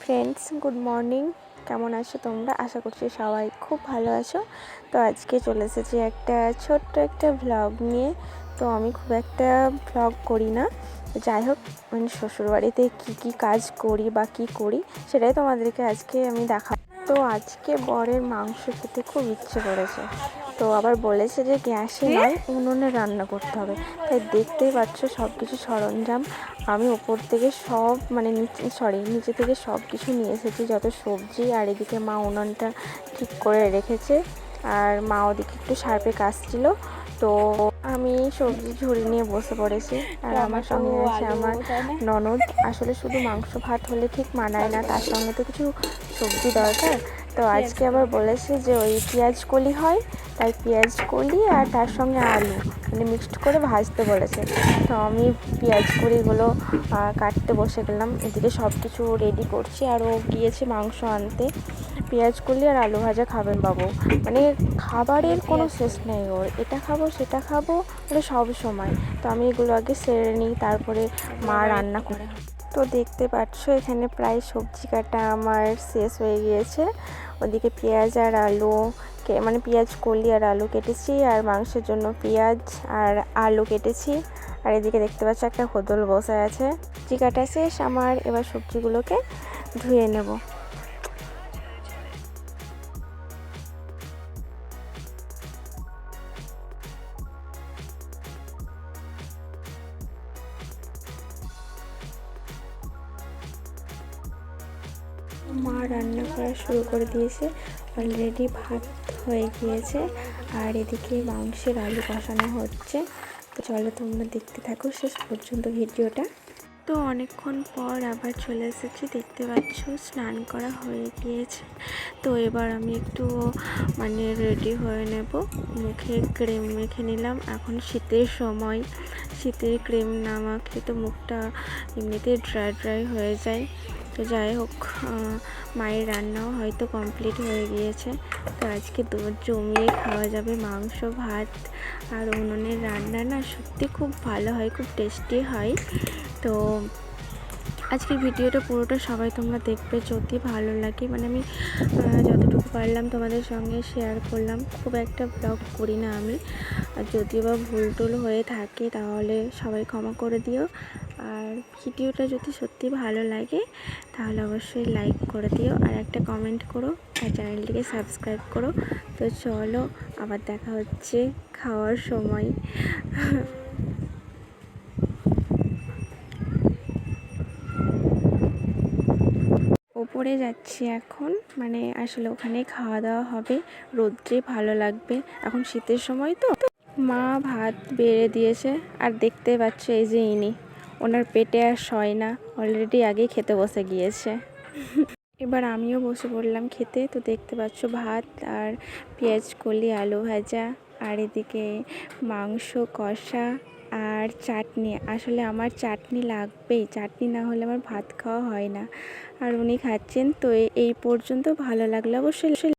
Friends, good morning. কেমন আছো তোমরা? আশা করছি সবাই খুব ভালো আছো। তো আজকে চলে এসেছি একটা ছোট্ট একটা ভ্লগ নিয়ে। তো আমি খুব একটা ভ্লগ করি না। যাই হোক মানে শ্বশুরবাড়িতে কী কী কাজ করি বা কী করি, সেটাই তোমাদেরকে আজকে আমি দেখা তো আজকে বরের মাংস খেতে খুব ইচ্ছে করেছে। তো আবার বলেছে যে গ্যাসে নয় উনুনে রান্না করতে হবে। তাই দেখতেই পাচ্ছ সব কিছু সরঞ্জাম। আমি ওপর থেকে সব মানে নিচে সরি নিচে থেকে সব কিছু নিয়ে এসেছি যত সবজি আর এদিকে মা উনুনটা ঠিক করে রেখেছে। আর মা ওদিকে একটু সার্পে কাজছিল তো আমি সবজি ঝুড়ি নিয়ে বসে পড়েছি আর আমার সঙ্গে আছে আমার ননদ। আসলে শুধু মাংস ভাত হলে ঠিক মানায় না তার সঙ্গে তো কিছু সবজি দরকার। তো আজকে আবার বলেছে যে ওই পেঁয়াজ কলি হয় তাই পেঁয়াজ কলি আর তার সঙ্গে আলু মানে মিক্সড করে ভাজতে বলেছে। তো আমি পেঁয়াজ কলিগুলো কাটতে বসে গেলাম। এদিকে সব কিছু রেডি করছি। আর ও গিয়েছে মাংস আনতে। পেঁয়াজ কলি আর আলু ভাজা খাবেন বাবু। মানে খাবারের কোনো শেষ নেই ওর। এটা খাব সেটা খাব মানে সব সময়। তো আমি এগুলো আগে সেরে নিই তারপরে মা রান্না করে? তো দেখতে পাচ্ছ, এখানে প্রায় সবজি কাটা আমার শেষ হয়ে গিয়েছে। ওদিকে পেঁয়াজ আর আলু মানে পেঁয়াজ, কলি আর আলু কেটেছি আর মাংসের জন্য পেঁয়াজ আর আলু কেটেছি। আর এদিকে দেখতে পাচ্ছ একটা হোদল বসে আছে। সবজি কাটা শেষ, আমার এবার সবজিগুলোকে ধুয়ে নেব। মা রান্না করা শুরু করে দিয়েছে। অলরেডি ভাত হয়ে গিয়েছে আর এদিকে মাংসের আলু কষানো হচ্ছে। তো চলো তোমরা দেখতে থাকো শেষ পর্যন্ত ভিডিওটা। তো অনেকক্ষণ পর আবার চলে এসেছি, দেখতে পাচ্ছ স্নান করা হয়ে গিয়েছে। তো এবার আমি একটু মানে রেডি হয়ে নেব। মুখে ক্রিম মেখে নিলাম। এখন শীতের সময়। শীতের ক্রিম না মাখলে তো মুখটা এমনিতে ড্রাই ড্রাই হয়ে যায়। তো যাই হোক মায়ের রান্নাও হয়তো কমপ্লিট হয়ে গিয়েছে। তো আজকে জমিয়ে খাওয়া যাবে মাংস, ভাত আর উনুনের রান্না না সত্যি খুব ভালো হয়, খুব টেস্টি হয়। তো আজকের ভিডিওটা পুরোটা সবাই তোমরা দেখবে যদি ভালো লাগে। মানে আমি যতটুকু পারলাম তোমাদের সঙ্গে শেয়ার করলাম। খুব একটা ব্লগ করি না আমি। আর যদিও বা ভুল টুল হয়ে থাকে, তাহলে সবাই ক্ষমা করে দিও। আর ভিডিওটা যদি সত্যি ভালো লাগে, তাহলে অবশ্যই লাইক করে দিও আর একটা কমেন্ট করো আর চ্যানেলটিকে সাবস্ক্রাইব করো। তো চলো, আবার দেখা হচ্ছে খাওয়ার সময়। ওপরে যাচ্ছি এখন মানে আসলে ওখানে খাওয়া দাওয়া হবে। রোদ্রে ভালো লাগবে। এখন শীতের সময় তো। মা ভাত বেড়ে দিয়েছে, আর দেখতে পাচ্ছ এই যে ইনি। ওনার পেটে আর সয় না অলরেডি আগেই খেতে বসে গিয়েছে। এবার আমিও বসে পড়লাম খেতে, তো দেখতে পাচ্ছ ভাত আর পেঁয়াজ কলি, আলু ভাজা, আর এদিকে মাংস, কষা আর চাটনি। আসলে আমার চাটনি লাগবেই, চাটনি না হলে আমার ভাত খাওয়া হয় না। আর উনি খাচ্ছেন, তো এই পর্যন্ত ভালো লাগলে। অবশ্যই